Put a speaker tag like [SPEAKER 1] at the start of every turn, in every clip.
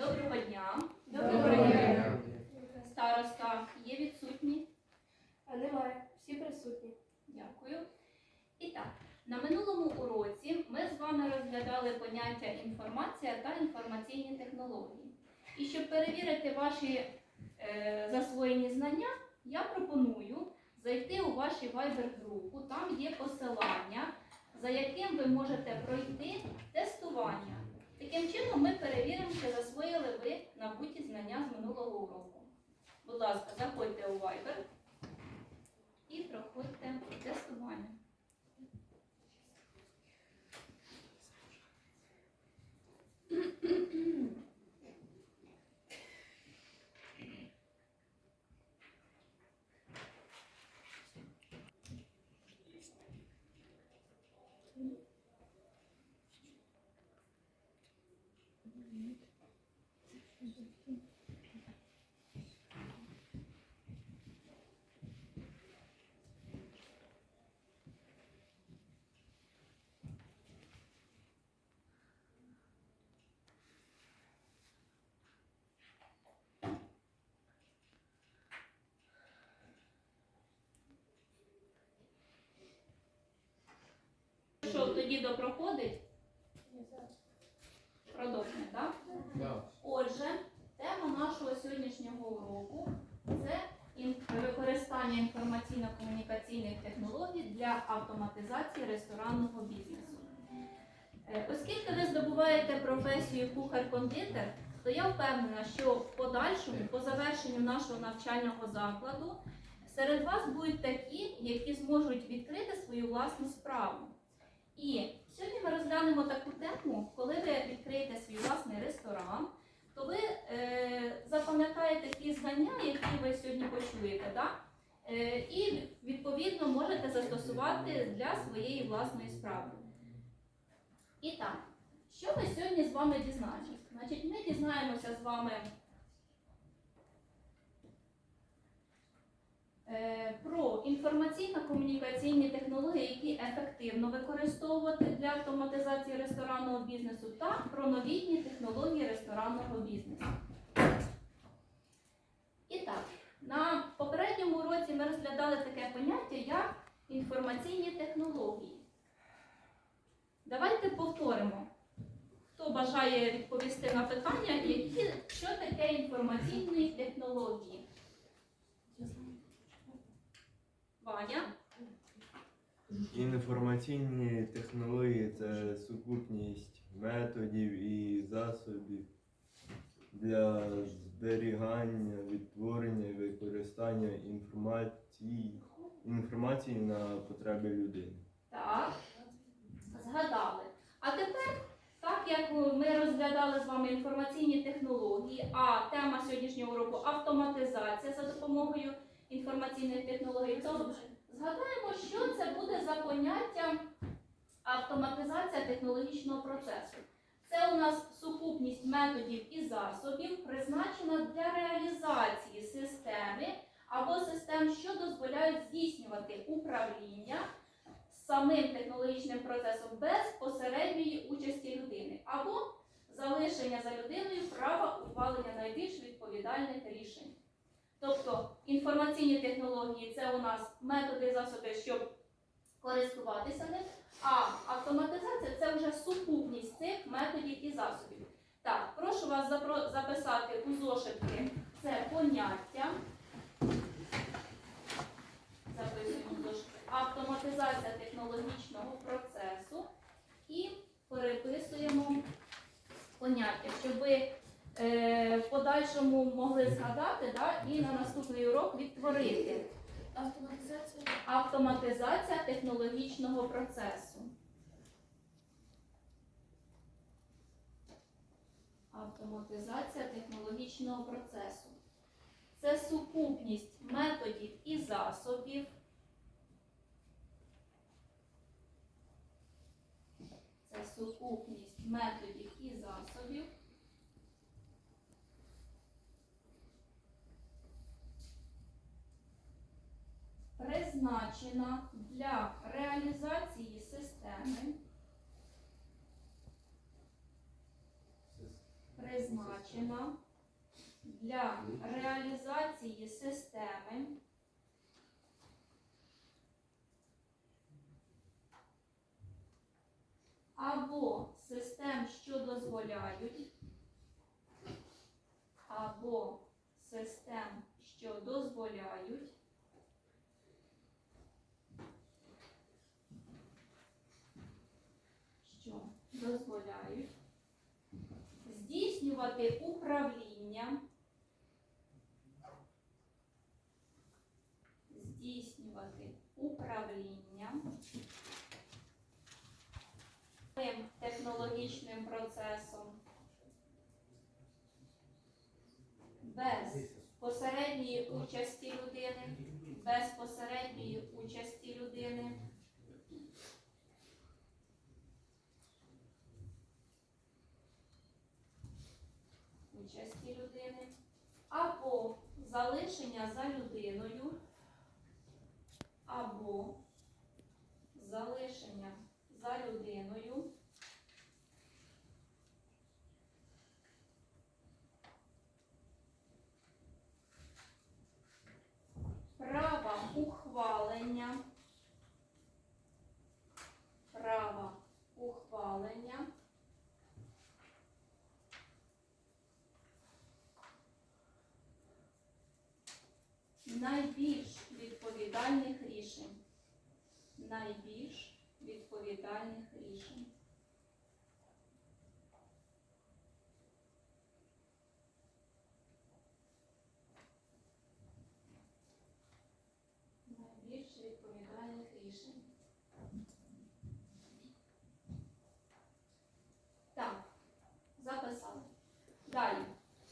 [SPEAKER 1] Доброго дня.
[SPEAKER 2] Доброго дня.
[SPEAKER 1] Староста є відсутні.
[SPEAKER 2] А немає. Всі присутні.
[SPEAKER 1] Дякую. І так, на минулому уроці ми з вами розглядали поняття інформація та інформаційні технології. І щоб перевірити ваші е, засвоєні знання, я пропоную зайти у ваші Viber-групу. Там є посилання, за яким ви можете пройти тестування. Таким чином ми перевіримо, чи засвоїли ви набуті знання з минулого уроку. Будь ласка, заходьте у Viber і проходьте тестування. Що тоді допроходить? Продовжуємо, так? Отже, тема нашого сьогоднішнього уроку це використання інформаційно-комунікаційних технологій для автоматизації ресторанного бізнесу. Е, Оскільки ви здобуваєте професію кухар-кондитер, то я впевнена, що в подальшому, по завершенню нашого навчального закладу, серед вас будуть такі, які зможуть відкрити свою власну справу. І сьогодні ми розглянемо таку тему, коли ви відкриєте свій власний ресторан, то ви е, запам'ятаєте ті знання, які ви сьогодні почуєте, да? е, і відповідно можете застосувати для своєї власної справи. І так, що ми сьогодні з вами дізнаємося? Значить, ми дізнаємося з вами про інформаційно-комунікаційні технології, які ефективно використовувати для автоматизації ресторанного бізнесу, та про новітні технології ресторанного бізнесу. І так, на попередньому уроці ми розглядали таке поняття, як інформаційні технології. Давайте повторимо. Хто бажає відповісти на питання, які, що таке інформаційні технології? Ваня?
[SPEAKER 3] Інформаційні технології це сукупність методів і засобів для зберігання, відтворення і використання інформації, інформації на потреби людини.
[SPEAKER 1] Так, згадали. А тепер, так як ми розглядали з вами інформаційні технології, а тема сьогоднішнього уроку автоматизація за допомогою інформаційних технологій, то згадаємо, що це буде за поняття автоматизація технологічного процесу. Це у нас сукупність методів і засобів, призначена для реалізації системи або систем, що дозволяють здійснювати управління самим технологічним процесом без посередньої участі людини, або залишення за людиною права ухвалення найбільш відповідальних рішень. Тобто інформаційні технології це у нас методи засоби, щоб користуватися ним, а автоматизація це вже сукупність цих методів і засобів. Так, прошу вас записати у зошитки це поняття. Записуємо. Автоматизація технологічного процесу і переписуємо поняття, щоб в подальшому могли згадати да, і на наступний урок відтворити.
[SPEAKER 2] Автоматизація.
[SPEAKER 1] Автоматизація технологічного процесу. Автоматизація технологічного процесу. Це сукупність методів і засобів. Це сукупність методів і засобів. Призначена для реалізації системи. призначена для реалізації системи або систем, що дозволяють, або систем, що дозволяють що дозволяють здійснювати управління, здійснювати управління. Технологічним процесом. Без посередньої участі людини, без посередньої участі людини. Участі людини, або залишення за людиною, або залишення за людиною. Права ухвалення. Права ухвалення. Найбільш відповідальних рішень. Найбільш відповідальних рішень. Найбільш відповідальних рішень. Так, записали. Далі.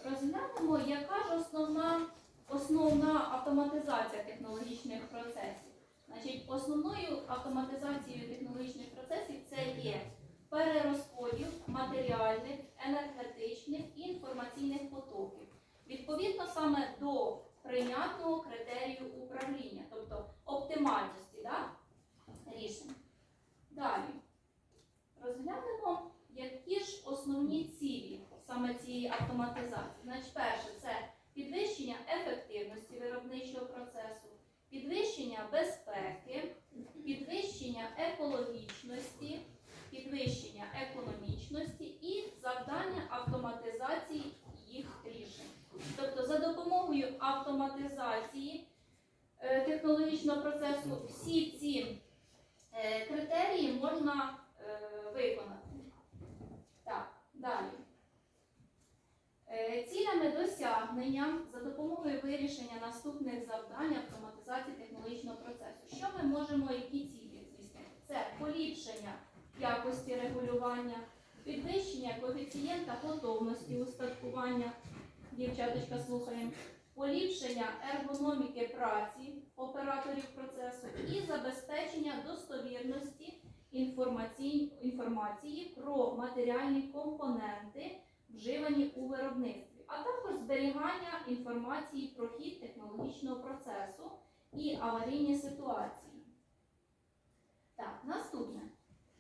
[SPEAKER 1] Розглянемо, яка ж основна основна автоматизація технологічних процесів. Значить, основною автоматизацією технологічних процесів це є перерозподіл матеріальних, енергетичних і інформаційних потоків. Відповідно саме до прийнятного критерію управління, тобто оптимальності да, рішень. Далі розглянемо, які ж основні цілі саме цієї автоматизації. Значить, перше, це підвищення ефективності виробничого процесу, підвищення безпеки, підвищення екологічності, підвищення економічності і завдання автоматизації їх рішень. Тобто за допомогою автоматизації е, технологічного процесу всі ці е, критерії можна е, виконати. Так, далі. Е, Цілями досягнення за допомогою вирішення наступних завдань автоматизації технологічного процесу. Що ми можемо, які цілі здійснити? Це поліпшення якості регулювання, підвищення коефіцієнта готовності устаткування, дівчаточка слухаємо, поліпшення ергономіки праці операторів процесу і забезпечення достовірності інформацій- інформації про матеріальні компоненти вживані у виробництві, а також зберігання інформації про хід технологічного процесу і аварійні ситуації. Так, наступне.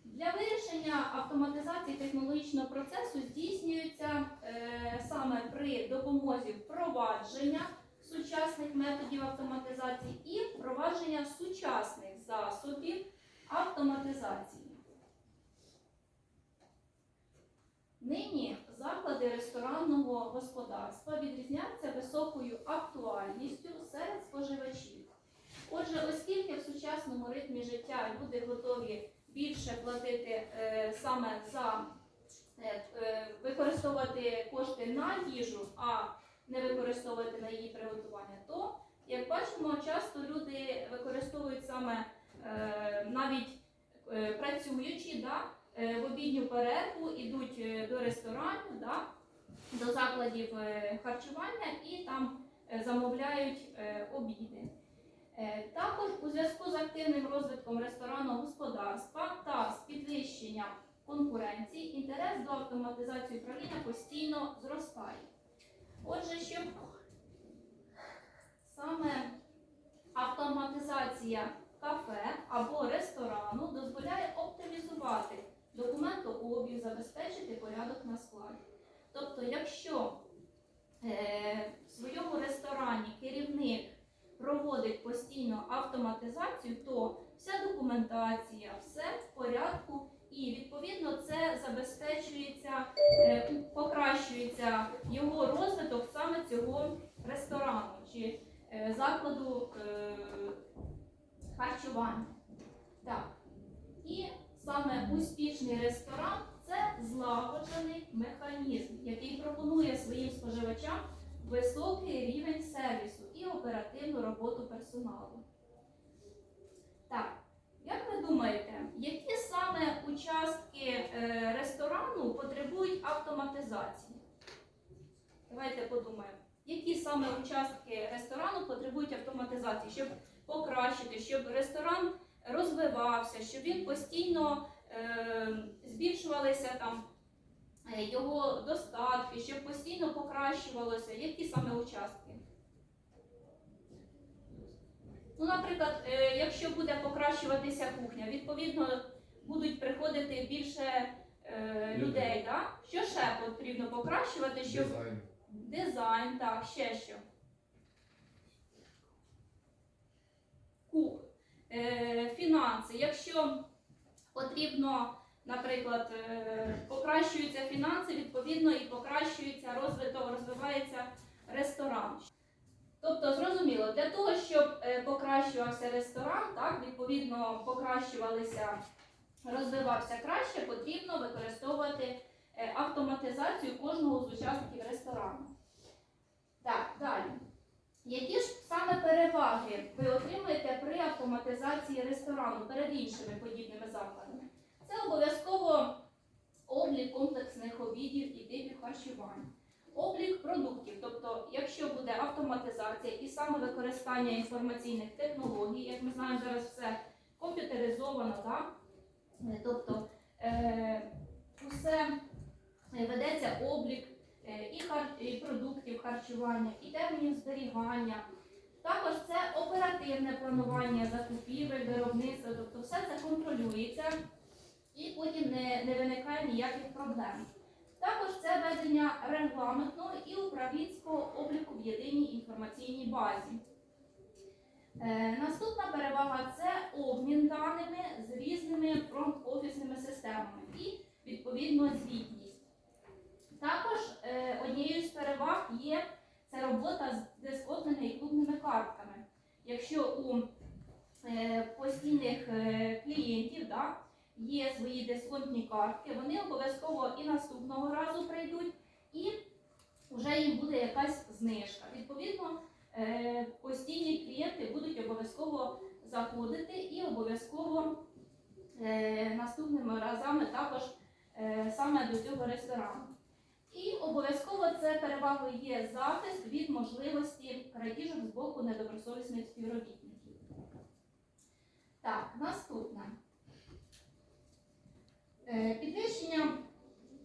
[SPEAKER 1] Для вирішення автоматизації технологічного процесу здійснюється е, саме при допомозі впровадження сучасних методів автоматизації і впровадження сучасних засобів автоматизації. Нині заклади ресторанного господарства відрізняються високою актуальністю серед споживачів. Отже, оскільки в сучасному ритмі життя люди готові більше платити е, саме за е, е, використовувати кошти на їжу, а не використовувати на її приготування, то, як бачимо, часто люди використовують саме е, навіть е, працюючи, да, в обідню перерву ідуть е, до ресторанів, да, до закладів е, харчування і там е, замовляють е, обіди. Е, Також у зв'язку з активним розвитком ресторанного господарства та з підвищенням конкуренції інтерес до автоматизації управління постійно зростає. Отже, щоб саме автоматизація кафе або ресторану дозволяє оптимізувати документообіг, забезпечити порядок на складі. Тобто, якщо е, в своєму ресторані керівник проводить постійно автоматизацію, то вся документація, все в порядку, і відповідно це забезпечується, е, покращується його розвиток саме цього ресторану чи е, закладу е, харчування. Саме успішний ресторан це злагоджений механізм, який пропонує своїм споживачам високий рівень сервісу і оперативну роботу персоналу. Так, як ви думаєте, які саме участки е, ресторану потребують автоматизації? Давайте подумаємо, які саме участки ресторану потребують автоматизації, щоб покращити, щоб ресторан розвивався, щоб він постійно е, збільшувалися там е, його достатки, щоб постійно покращувалося. Які саме участки? Ну, наприклад, е, якщо буде покращуватися кухня, відповідно будуть приходити більше
[SPEAKER 3] Людей.
[SPEAKER 1] Да? Що ще потрібно покращувати, щоб
[SPEAKER 4] Дизайн.
[SPEAKER 1] Дизайн, так, ще що. Кух. Е, фінанси. Якщо потрібно, наприклад, е, покращуються фінанси, відповідно і покращується розвиток, розвивається ресторан. Тобто, зрозуміло, для того, щоб е, покращувався ресторан, так, відповідно покращувалися, розвивався краще, потрібно використовувати е, автоматизацію кожного з учасників ресторану. Так, далі. Які ж саме переваги ви отримуєте при автоматизації ресторану перед іншими подібними закладами? Це обов'язково облік комплексних обідів і типів харчування. Облік продуктів, тобто, якщо буде автоматизація і саме використання інформаційних технологій, як ми знаємо, зараз все комп'ютеризовано, так? Тобто е, усе е, ведеться облік і, хар... і продуктів харчування, і термінів зберігання. Також це оперативне планування закупівель, виробництва, тобто все це контролюється і потім не, не виникає ніяких проблем. Також це ведення регламентного і управлінського обліку в єдиній інформаційній базі. Е, наступна перевага це обмін даними з різними фронт-офісними системами і відповідно звітність. Також е, однією з переваг є це робота з дисконтними і клубними картками. Якщо у е, постійних е, клієнтів да, є свої дисконтні картки, вони обов'язково і наступного разу прийдуть, і вже їм буде якась знижка. Відповідно, е, постійні клієнти будуть обов'язково заходити і обов'язково е, наступними разами також е, саме до цього ресторану. І обов'язково це перевагою є захист від можливості крадіжок з боку недобросовісних співробітників. Так, наступне. Е, Підвищення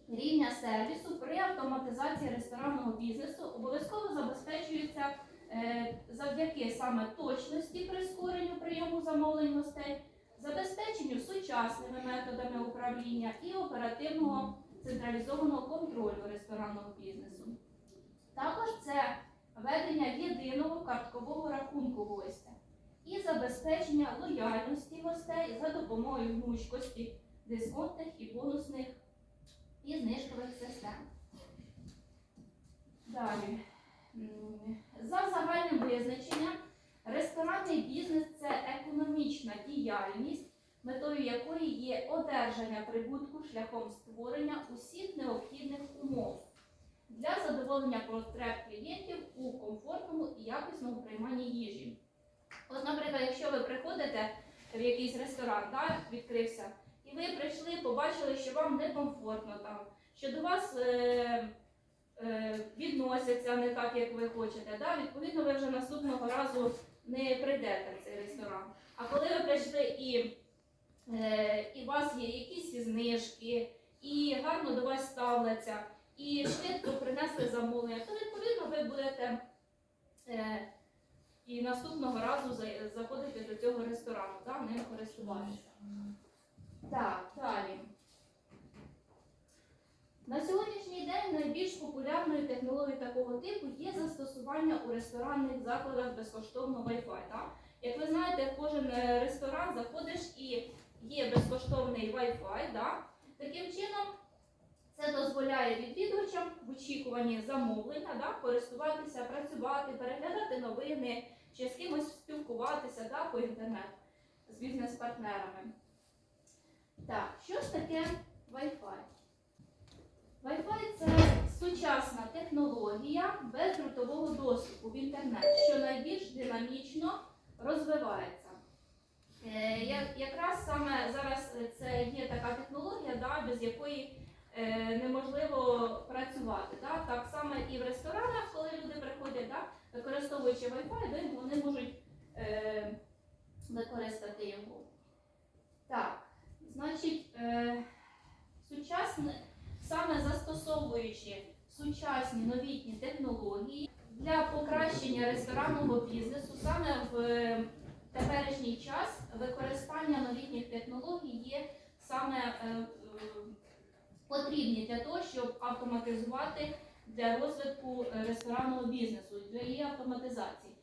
[SPEAKER 1] рівня сервісу при автоматизації ресторанного бізнесу обов'язково забезпечується е, завдяки саме точності прискоренню прийому замовлень гостей, забезпеченню сучасними методами управління і оперативного централізованого контролю ресторанного бізнесу. Також це ведення єдиного карткового рахунку гостя і забезпечення лояльності гостей за допомогою гнучкості дисконтних і бонусних і знижкових систем. Далі. За загальним визначенням, ресторанний бізнес це економічна діяльність, метою якої є одержання прибутку шляхом створення усіх необхідних умов для задоволення потреб клієнтів у комфортному і якісному прийманні їжі. От, наприклад, якщо ви приходите в якийсь ресторан, так, відкрився, і ви прийшли, побачили, що вам некомфортно там, що до вас е, е, відносяться не так, як ви хочете. Да? Відповідно, ви вже наступного разу не прийдете в цей ресторан. А коли ви прийшли і, і у вас є якісь знижки, і гарно до вас ставляться, і швидко принесли замовлення, то відповідно ви будете е, і наступного разу заходити до цього ресторану, да? ним користуватися. Так, далі. На сьогоднішній день найбільш популярною технологією такого типу є застосування у ресторанних закладах безкоштовного Wi-Fi. Так? Як ви знаєте, в кожен е, ресторан заходиш і є безкоштовний Wi-Fi. Так? Таким чином, це дозволяє відвідувачам в очікуванні замовлення да, користуватися, працювати, переглядати новини чи з кимось спілкуватися да, по інтернету з бізнес-партнерами. Так, що ж таке Wi-Fi? Wi-Fi це сучасна технологія бездротового доступу в інтернет, що найбільш динамічно розвивається. Е, Якраз саме зараз це є така технологія, да, без якої е, неможливо працювати. Да? Так само і в ресторанах, коли люди приходять, да, використовуючи Wi-Fi, вони можуть е, використати його. Так, значить, е, сучасне, саме застосовуючи сучасні новітні технології для покращення ресторанного бізнесу, саме в теперішній час використання новітніх технологій є саме е, е, потрібні для того, щоб автоматизувати для розвитку е, ресторанного бізнесу, для її автоматизації.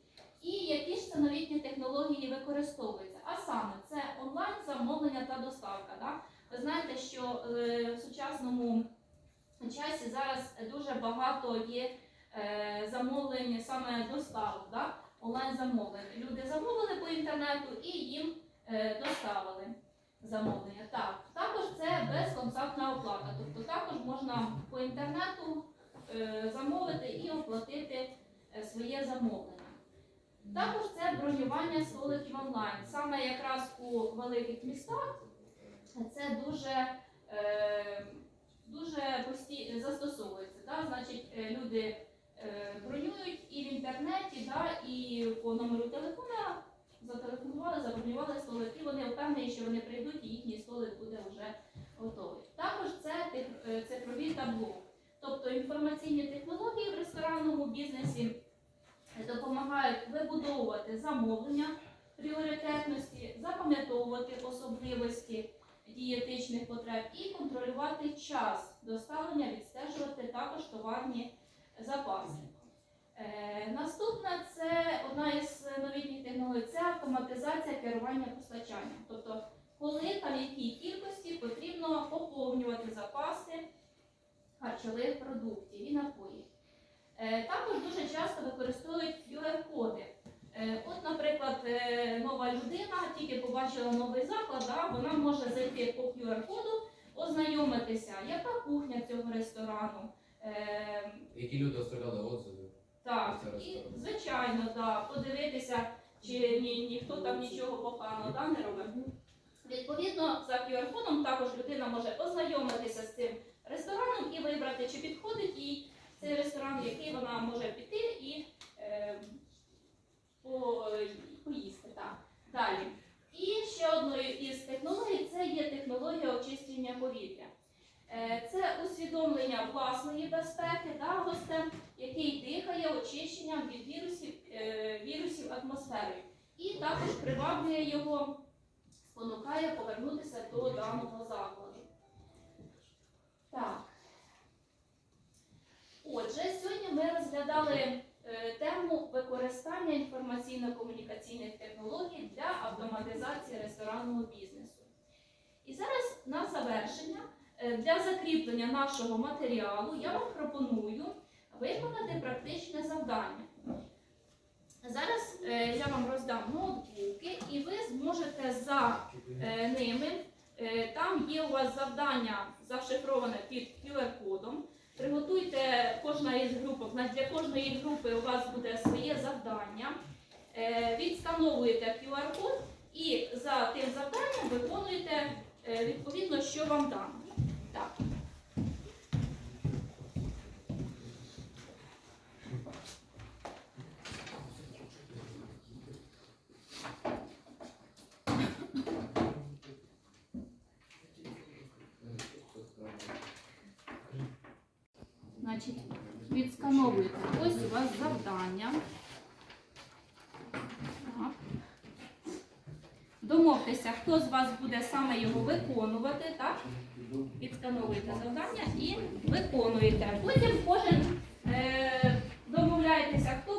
[SPEAKER 1] І які ж це новітні технології використовуються? А саме це онлайн замовлення та доставка. Да? Ви знаєте, що е, в сучасному часі зараз дуже багато є е, замовлень саме доставок, да? Онлайн замовлень. Люди замовили по інтернету і їм е, доставили замовлення. Так, також це безконтактна оплата. Тобто також можна по інтернету е, замовити і оплатити е, своє замовлення. Також це бронювання столиків онлайн. Саме якраз у великих містах це дуже, дуже застосовується. Да? Значить, люди бронюють і в інтернеті, да? і по номеру телефона зателефонували, забронювали столик, і вони впевнені, що вони прийдуть і їхній столик буде вже готовий. Також це е, цифрові табло, тобто інформаційні технології в ресторанному бізнесі допомагають вибудовувати замовлення пріоритетності, запам'ятовувати особливості дієтичних потреб і контролювати час доставлення, відстежувати також товарні запаси. Е, наступна це одна із новітніх технологій це автоматизація керування постачанням. Тобто, коли та в якій кількості потрібно поповнювати запаси харчових продуктів і напоїв. Е, Також дуже часто використовують QR-коди. Е, От, наприклад, нова людина тільки побачила новий заклад, да, вона може зайти по QR-коду, ознайомитися, яка кухня цього ресторану. Е,
[SPEAKER 4] Які люди оставляли отзиви?
[SPEAKER 1] так,
[SPEAKER 4] Це
[SPEAKER 1] і звичайно, да, подивитися, чи ні, ніхто там нічого поганого да, не робив. Відповідно, за QR-кодом також людина може ознайомитися з цим рестораном і вибрати, чи підходить їй цей ресторан, в який вона може піти і е, по, поїсти. Так. Далі. І ще одною із технологій це є технологія очищення повітря. Е, Це усвідомлення власної безпеки да, гостем, який дихає очищенням від вірусів, е, вірусів атмосфери. І також приваблює його, спонукає повернутися до даного закладу. Так. Отже, сьогодні ми розглядали е, тему використання інформаційно-комунікаційних технологій для автоматизації ресторанного бізнесу. І зараз на завершення, для закріплення нашого матеріалу, я вам пропоную виконати практичне завдання. Зараз е, я вам роздам ноутбуки, і ви зможете за е, ними. е, Там є у вас завдання зашифроване під QR-кодом. Приготуйте кожна із групок. Для кожної групи у вас буде своє завдання. Е, Відскановуєте QR-код і за тим завданням виконуєте е, відповідно, що вам дано. Так. Значить, відскановуєте. Ось у вас завдання. Так. Домовтеся, хто з вас буде саме його виконувати, так? Відскановуєте. завдання і виконуєте. Потім кожен е, домовляєтеся, хто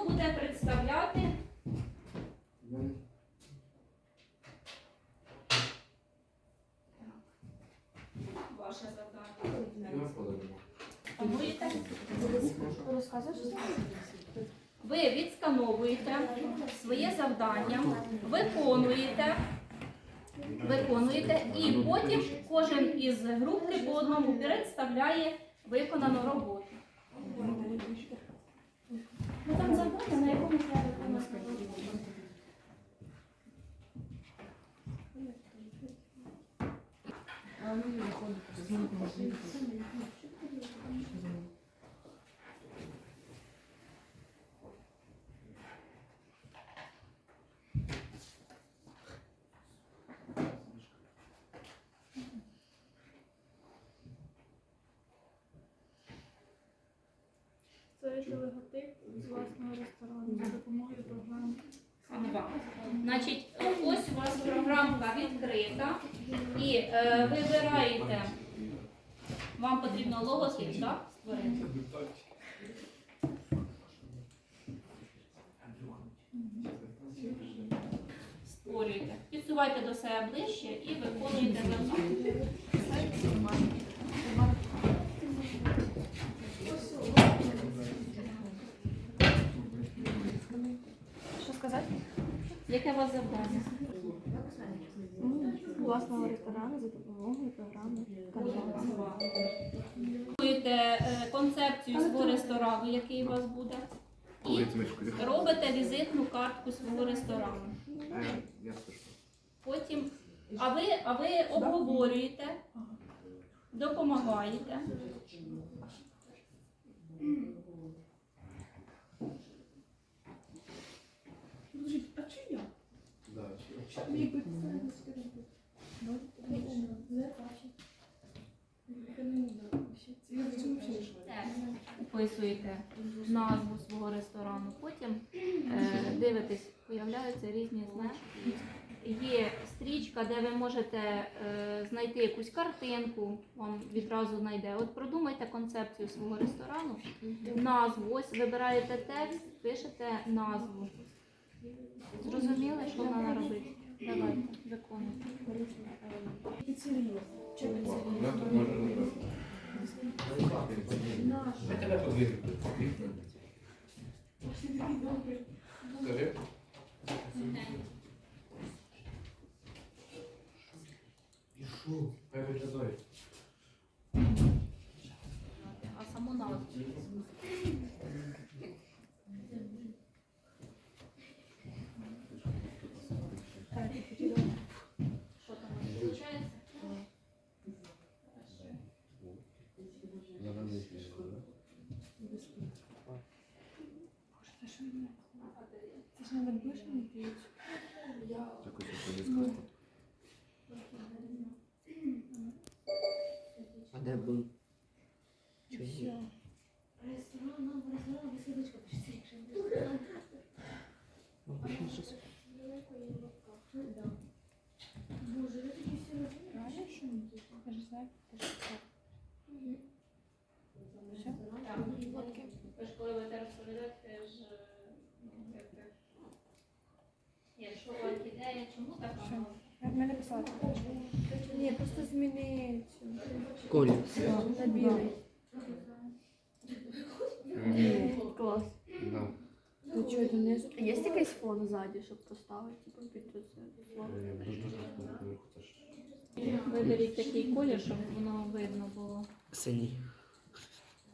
[SPEAKER 1] Ви відскановуєте своє завдання, виконуєте, виконуєте, і потім кожен із групи по одному представляє виконану роботу. Ну там завдання, на якому треба виконати роботу.
[SPEAKER 2] Створити логотип з власного ресторану за допомогою програми.
[SPEAKER 1] Значить, ось у вас програмка відкрита, і е, вибираєте, вам потрібно логотип, так? Створити. Створюєте. Підсувайте до себе ближче і виконуєте завдання.
[SPEAKER 2] Сказати?
[SPEAKER 1] Яке у вас завдання?
[SPEAKER 2] Власного ресторану за допомогою програми.
[SPEAKER 1] Будуєте е, концепцію свого ресторану, який у вас буде, і робите візитну картку свого ресторану. Потім, а ви, а ви обговорюєте, допомагаєте.
[SPEAKER 2] А чи я?
[SPEAKER 4] Да, чи-
[SPEAKER 2] Мій би Ну,
[SPEAKER 1] Вписуєте назву свого ресторану. Потім е, дивитесь, появляються різні знаки. Є стрічка, де ви можете е, знайти якусь картинку, вам відразу знайде. От продумайте концепцію свого ресторану, назву. Ось вибираєте текст, пишете назву. Зрозуміли, що треба робити? Давайте, виконуйте.
[SPEAKER 2] Піцерія. Чи піцерія?
[SPEAKER 4] тут можна робити. Я тебе подвірю. Скажи.
[SPEAKER 1] А саму назву. Що там у вас виходить?
[SPEAKER 2] Це ж не вишені п'ють.
[SPEAKER 5] А де був?
[SPEAKER 2] Все.
[SPEAKER 5] Ну, пиши щось.
[SPEAKER 2] Реально, що ні? Я ж знаю, ти ж так. Все?
[SPEAKER 1] Так, фотки. Ви ж коли будете розповідати, ж е, ну, якби, якщо орхідея, чому така?
[SPEAKER 2] Що? Як мене писати? Ні, просто зміни цю.
[SPEAKER 5] Колі.
[SPEAKER 2] На білий.
[SPEAKER 5] Клас.
[SPEAKER 4] Да.
[SPEAKER 2] До чого донизу? Є якийсь фон ззаді, щоб поставити, типу, під це слово?
[SPEAKER 1] Виберіть такий колір, щоб воно видно було.
[SPEAKER 5] Синій.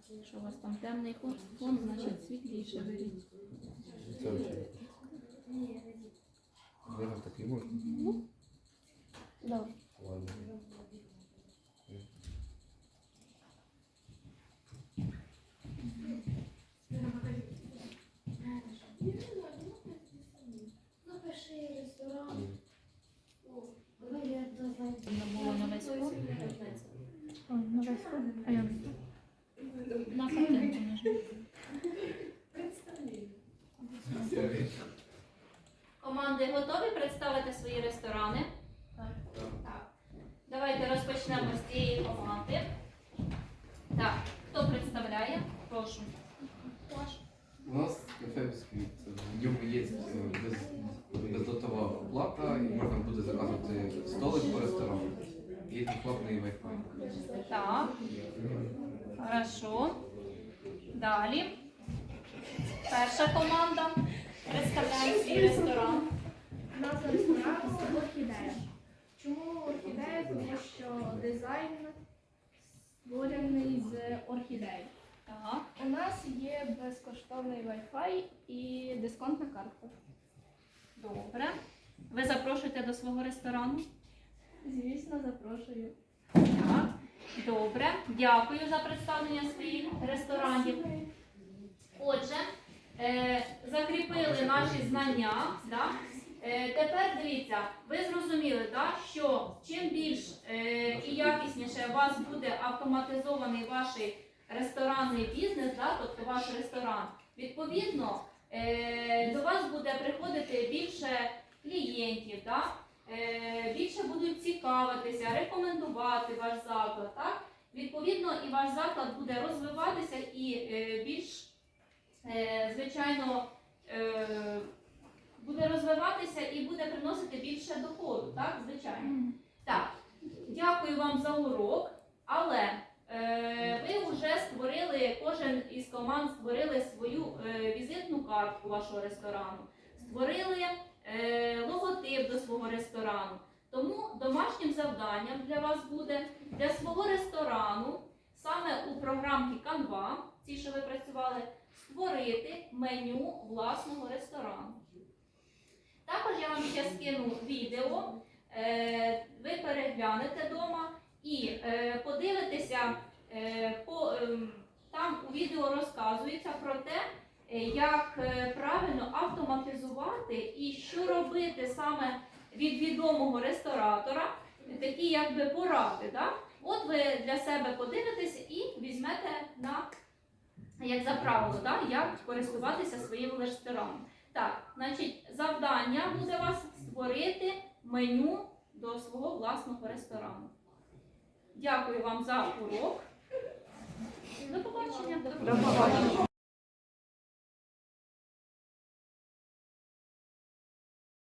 [SPEAKER 1] Якщо у вас там темний фон, фон, значить світліше беріть.
[SPEAKER 4] Виграв такий можна?
[SPEAKER 2] Да.
[SPEAKER 4] Ладно.
[SPEAKER 6] Напиши
[SPEAKER 1] було на весь
[SPEAKER 2] курс. На весь курс? А як?
[SPEAKER 1] На. Команди готові представити свої ресторани? Давайте розпочнемо з цієї команди. Так, хто представляє? Прошу.
[SPEAKER 4] У нас кафе бісквіт. В ньому є е, бездотова оплата і можна буде заказувати столи. Безплатний Wi-Fi.
[SPEAKER 1] Так. Хорошо. Далі. Перша команда. Представляє свій ресторан.
[SPEAKER 2] Назва ресторану це орхідея. Чому орхідея? Тому що дизайн створений з орхідей.
[SPEAKER 1] Так.
[SPEAKER 2] У нас є безкоштовний Wi-Fi і дисконтна картка.
[SPEAKER 1] Добре. Ви запрошуєте до свого ресторану?
[SPEAKER 2] Звісно, запрошую.
[SPEAKER 1] Так. Добре. Дякую за представлення своїх ресторанів. Отже, е, закріпили наші знання. Да? Е, тепер дивіться, ви зрозуміли, да, що чим більш е, і якісніше у вас буде автоматизований ваш ресторанний бізнес, да, тобто ваш ресторан, відповідно е, до вас буде приходити більше клієнтів, да? Е, більше будуть цікавитися, рекомендувати ваш заклад. Так? Відповідно, і ваш заклад буде розвиватися і е, більш, е, звичайно, буде розвиватися і буде приносити більше доходу, так, звичайно. Так, дякую вам за урок, але ви вже створили, кожен із команд створили свою візитну картку вашого ресторану, створили логотип до свого ресторану. Тому домашнім завданням для вас буде для свого ресторану, саме у програмці Canva, ці, що ви працювали, створити меню власного ресторану. Також я вам ще скину відео, е, ви переглянете вдома і е, подивитеся, е, по, ем, там у відео розказується про те, е, як е, правильно автоматизувати і що робити саме від відомого ресторатора, такі якби поради. Да? От ви для себе подивитесь і візьмете на як за правило, да? як користуватися своїм рестораном. Так, значить, завдання буде у вас створити меню до свого власного ресторану. Дякую вам за урок. До побачення.
[SPEAKER 2] До побачення.